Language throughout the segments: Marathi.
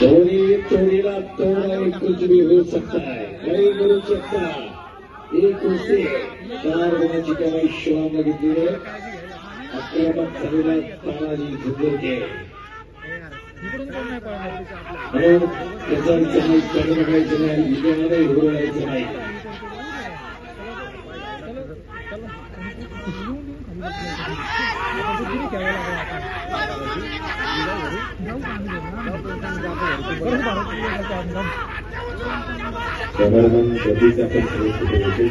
जोडीला तोडा एक कुछ भी होऊ सकता है काही करू शकता एक कुस्ती चार गुणाची कमाई शिवानं बघितली आक्रमक झालेला तानाजी झुंजरगे म्हणून त्याचा विचार नाही कमी बघायचं नाही विजयाने उडवायचं नाही कॅमेरामन गतीचा पण होते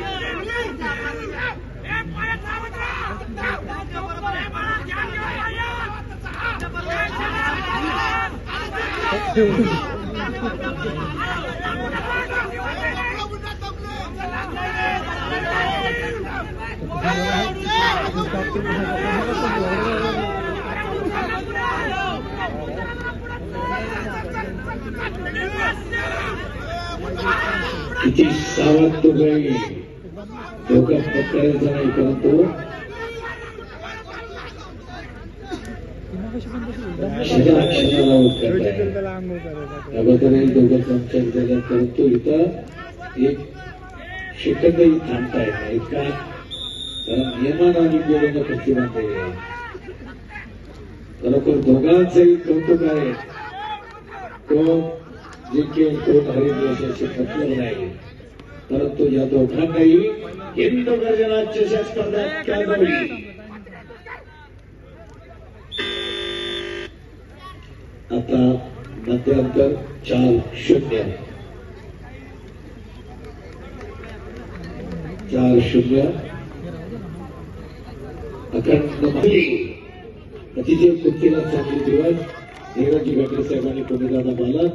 किती सावध तो काही धोका पत्करायचा नाही परंतु क्षणा क्षणाला उत्तर दोघं परंतु इथं. एक सेकंदही थांबता येत नाही का कारण नियमानाने गेलेलं प्रतिबंध आहे. खरोखर दोघांचंही कौतुक आहे. तो जिंकेल कोण हरेल यशाशी मतलब नाही परंतु या दोघांनाही हिंद गर्जनाच्या स्पर्धेत खेळावी आता मध्यांतर चार शून्य. चार शून्य. अखंड माहिती अतिशय कुस्तीला चांगली दिवस धीरजी घाटे साहेबांनी पुणेदादा बालक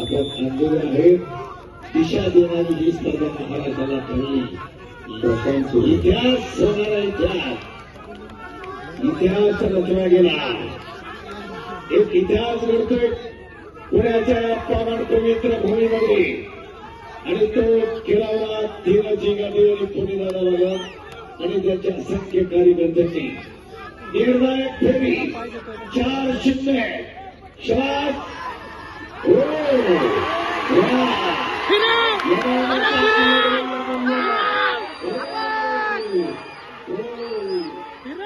आपण आंदोलन आहे. दिशा देणारी ही स्पर्धा महाराष्ट्राला ठरली लोकांचा इतिहास होणारा इतिहास इतिहास रचला गेला. एक इतिहास घडतोय पुण्याच्या पावन पवित्र भूमीमध्ये आणि तो खेळावला धीरजी गाडी आणि पुणेदादा बालक आणि त्याच्या असंख्य कार्यकर्त्यांनी. निर्णायक फेरी चार शून्य. shot. Whoa. Yeah. Hilang. Hilang. Hilang.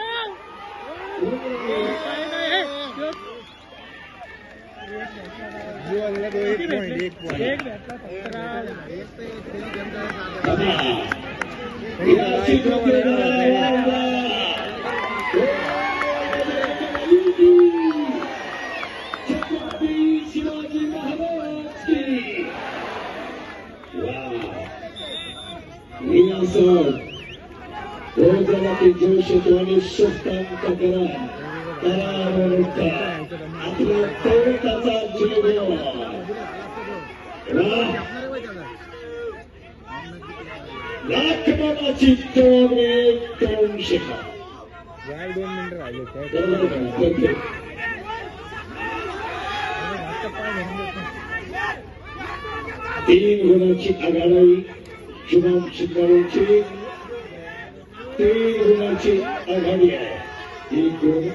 Hilang. Hilang. Hilang. रोजगाराचे जोश येतो आणि सुस्तांत करा करावरता आपल्या तोटाचा जीव लाख मनाची तोड एक तोंड शिका दोन मिनिटं राहिले काय बरोबर का? Perfect. तीन गुणाची आघाडी शुभम शिकारूची तीन गुणाची आघाडी आहे. एक गुण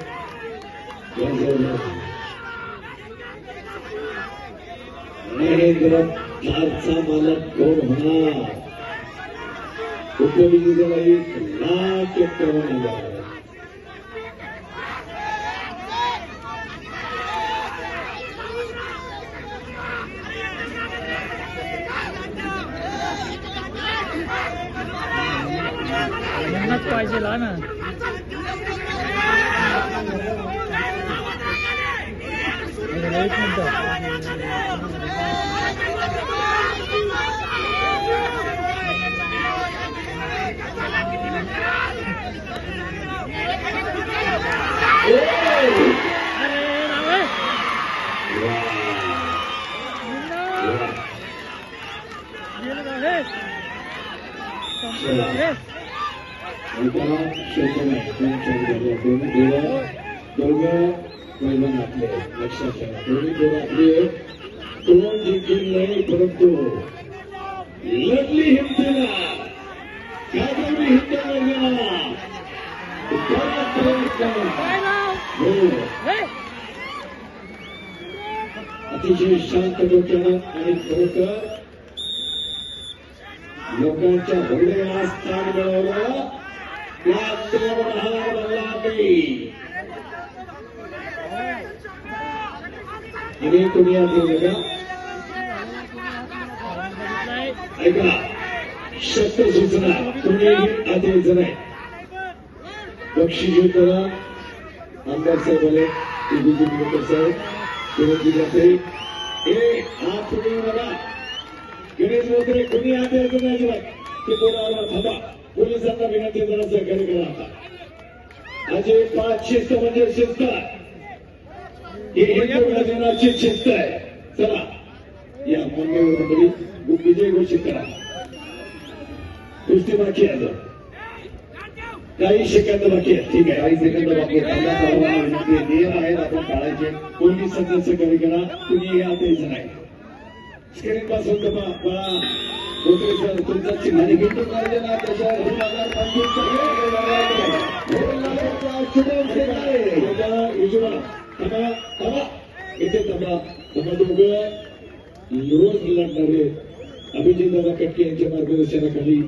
महेंद्र थारचा मालक कोण होणार उपविजेला एक लाख एक्कावन्न हजार यांनाच पाहिजे ला ना एक अरे रावे गेलं रावे दोन्ही दोघं लक्षात ठेवा दोन्ही आपले नाही परंतु लढली अतिशय शांत डोक्यानं आणि खरोखर लोकांच्या हृदयाला स्थान आणि कोणी आठवलं ऐका शब्द सूचना तुम्ही आठवायचं नाही बक्षीस करा. आमदार साहेब आले विभूती मिनिस्टर साहेब सुरज जिल्ह्याचे हे हात तुम्ही बघा. गणेश वगैरे कोणी हात द्यायचं नाही अजिबात ते कोणाला थांबा. पोलिसांना विनंती जरा सहकार्य करा आता. अजय पाच शिस्त म्हणजे शिस्त ही हिंदू राजनाची शिस्त आहे. चला या मान्यवर विजय घोषित करा. कुस्ती बाकी आहे काही सेकंद बाकी आहेत. ठीक आहे काही सेकंद बाकी आहेत. आपल्या आहे. नियम आहेत आपण पाळायचे कोणी सदस्य कमी करा कुणी या द्यायचं नाही. स्क्रीन पासून तर बा होते सर तुमचा चिन्ह आणि पाहिजे ना त्याच्या उजवा थांबा थांबा इथे थांबा. थांबा रोज लढणारे अभिजित कटके यांच्या मार्गदर्शनाखाली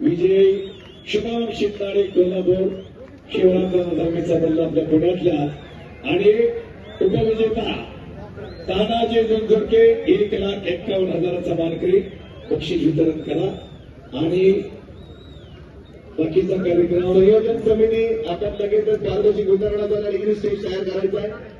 विजय शुभम शिकणारे कोल्हापूर शिवरामदादा धर्मेचा बल्ला आपल्या पुण्यातल्या आणि उपविजेता तानाजी जुंजुरके एक लाख एक्कावन्न हजाराचा मानकरी बक्षीस वितरण करा. आणि बाकीचा कार्यक्रम नियोजन समिती आता लगेच लगेचच कालची झाला आणि स्टेज तयार करायचा आहे